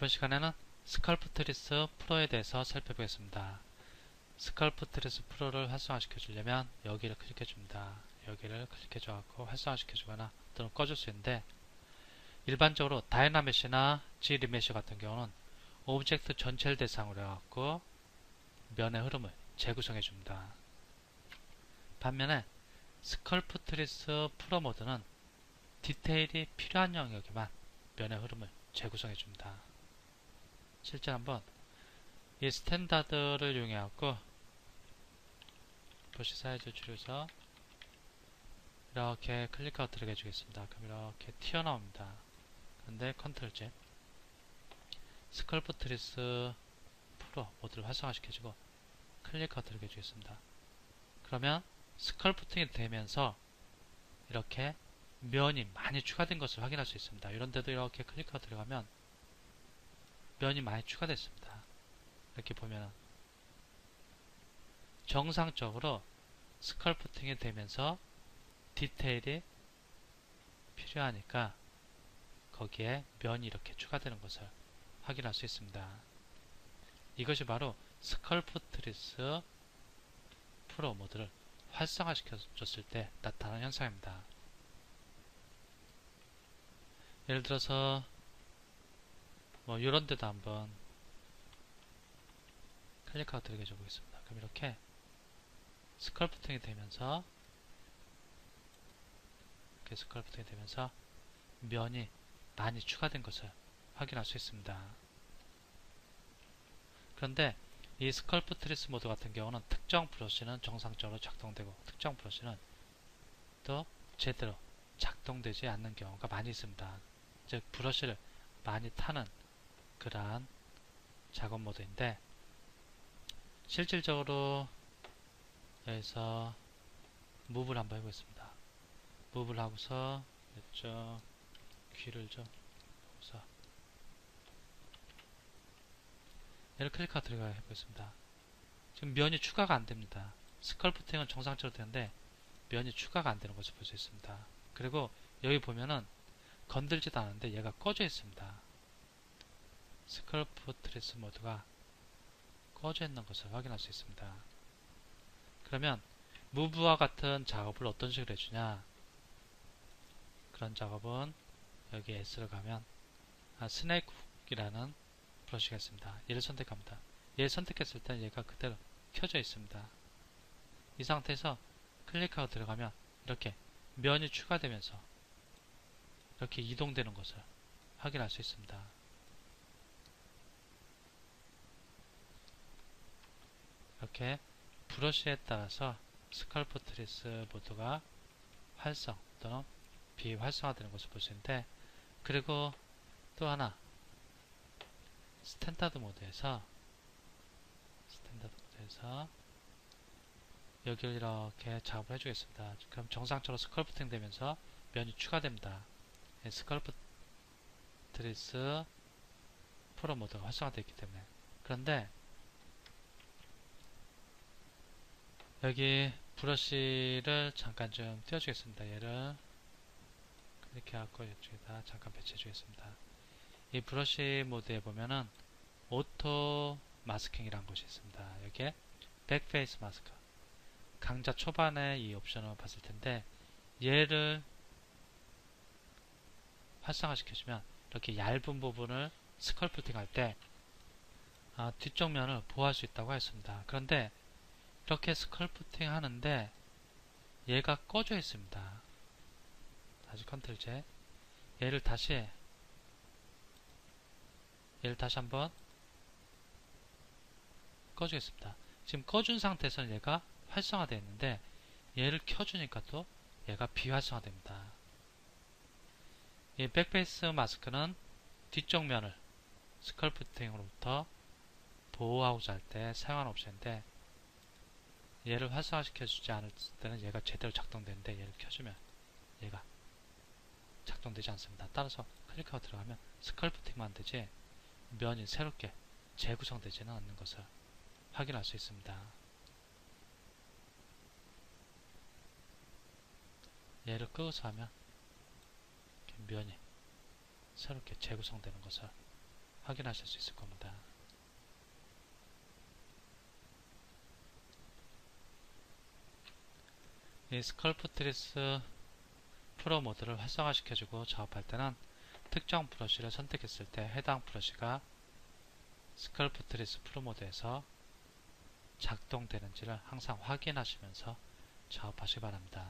이번 시간에는 스컬프트리스 프로에 대해서 살펴보겠습니다. 스컬프트리스 프로를 활성화시켜 주려면 여기를 클릭해 줍니다. 여기를 클릭해 줘갖고 활성화시켜 주거나 또는 꺼줄 수 있는데 일반적으로 다이나메시나 G리메시 같은 경우는 오브젝트 전체를 대상으로 해갖고 면의 흐름을 재구성해 줍니다. 반면에 스컬프 트리스 프로 모드는 디테일이 필요한 영역에만 면의 흐름을 재구성해 줍니다. 실제 한번 이 스탠다드를 이용해 갖고 브러쉬 사이즈 줄여서 이렇게 클릭하고 들어가 주겠습니다. 그럼 이렇게 튀어나옵니다. 그런데 컨트롤 Z 스컬프 트리스 프로 모드를 활성화시켜주고 클릭하고 들어가 주겠습니다. 그러면 스컬프팅이 되면서 이렇게 면이 많이 추가된 것을 확인할 수 있습니다. 이런데도 이렇게 클릭하고 들어가면 면이 많이 추가됐습니다. 이렇게 보면 정상적으로 스컬프팅이 되면서 디테일이 필요하니까 거기에 면이 이렇게 추가되는 것을 확인할 수 있습니다. 이것이 바로 스컬프트리스 프로 모드를 활성화시켜줬을 때 나타나는 현상입니다. 예를 들어서 뭐 이런 데도 한번 클릭하고 들어가 줘 보겠습니다. 그럼 이렇게 스컬프팅이 되면서 이렇게 스컬프팅이 되면서 면이 많이 추가된 것을 확인할 수 있습니다. 그런데 이 스컬프 트리스 모드 같은 경우는 특정 브러쉬는 정상적으로 작동되고 특정 브러쉬는 또 제대로 작동되지 않는 경우가 많이 있습니다. 즉 브러쉬를 많이 타는 그러한 작업 모드인데 실질적으로 여기서 무브를 한번 해보겠습니다. 무브를 하고서 이쪽 귀를 좀 하고서 얘를 클릭하고 들어가 해보겠습니다. 지금 면이 추가가 안됩니다. 스컬프팅은 정상적으로 되는데 면이 추가가 안되는 것을 볼 수 있습니다. 그리고 여기 보면은 건들지도 않은데 얘가 꺼져 있습니다. 스컬프 트레스 모드가 꺼져 있는 것을 확인할 수 있습니다. 그러면 무브와 같은 작업을 어떤 식으로 해주냐 그런 작업은 여기 S를 가면 아, 스네이크 훅이라는 브러쉬가 있습니다. 얘를 선택합니다. 얘를 선택했을 때 얘가 그대로 켜져 있습니다. 이 상태에서 클릭하고 들어가면 이렇게 면이 추가되면서 이렇게 이동되는 것을 확인할 수 있습니다. 이렇게 브러쉬에 따라서 스컬프 트리스 모드가 활성 또는 비활성화되는 것을 볼 수 있는데 그리고 또 하나 스탠다드 모드에서 스탠다드 모드에서 여기를 이렇게 작업을 해주겠습니다. 그럼 정상적으로 스컬프팅 되면서 면이 추가됩니다. 예, 스컬프 트리스 프로 모드가 활성화되어 있기 때문에 그런데 여기 브러쉬를 잠깐 좀 띄워주겠습니다. 얘를 이렇게 하고 이쪽에다 잠깐 배치해 주겠습니다. 이 브러쉬 모드에 보면은 오토 마스킹이라는 것이 있습니다. 여기에 백페이스 마스크 강좌 초반에 이 옵션을 봤을 텐데 얘를 활성화 시켜주면 이렇게 얇은 부분을 스컬프팅 할때 아, 뒤쪽 면을 보호할 수 있다고 했습니다. 그런데 이렇게 스컬프팅 하는데 얘가 꺼져 있습니다. 다시 컨트롤 Z 얘를 다시 얘를 다시 한번 꺼주겠습니다. 지금 꺼준 상태에서는 얘가 활성화되어 있는데 얘를 켜주니까 또 얘가 비활성화됩니다. 이 백페이스 마스크는 뒤쪽 면을 스컬프팅으로부터 보호하고자 할 때 사용하는 옵션인데 얘를 활성화시켜 주지 않을 때는 얘가 제대로 작동되는데 얘를 켜주면 얘가 작동되지 않습니다. 따라서 클릭하고 들어가면 스컬프팅만 되지 면이 새롭게 재구성되지는 않는 것을 확인할 수 있습니다. 얘를 끄고서 하면 면이 새롭게 재구성되는 것을 확인하실 수 있을 겁니다. 이 스컬프 트리스 프로 모드를 활성화시켜주고 작업할 때는 특정 브러쉬를 선택했을 때 해당 브러쉬가 스컬프 트리스 프로 모드에서 작동되는지를 항상 확인하시면서 작업하시기 바랍니다.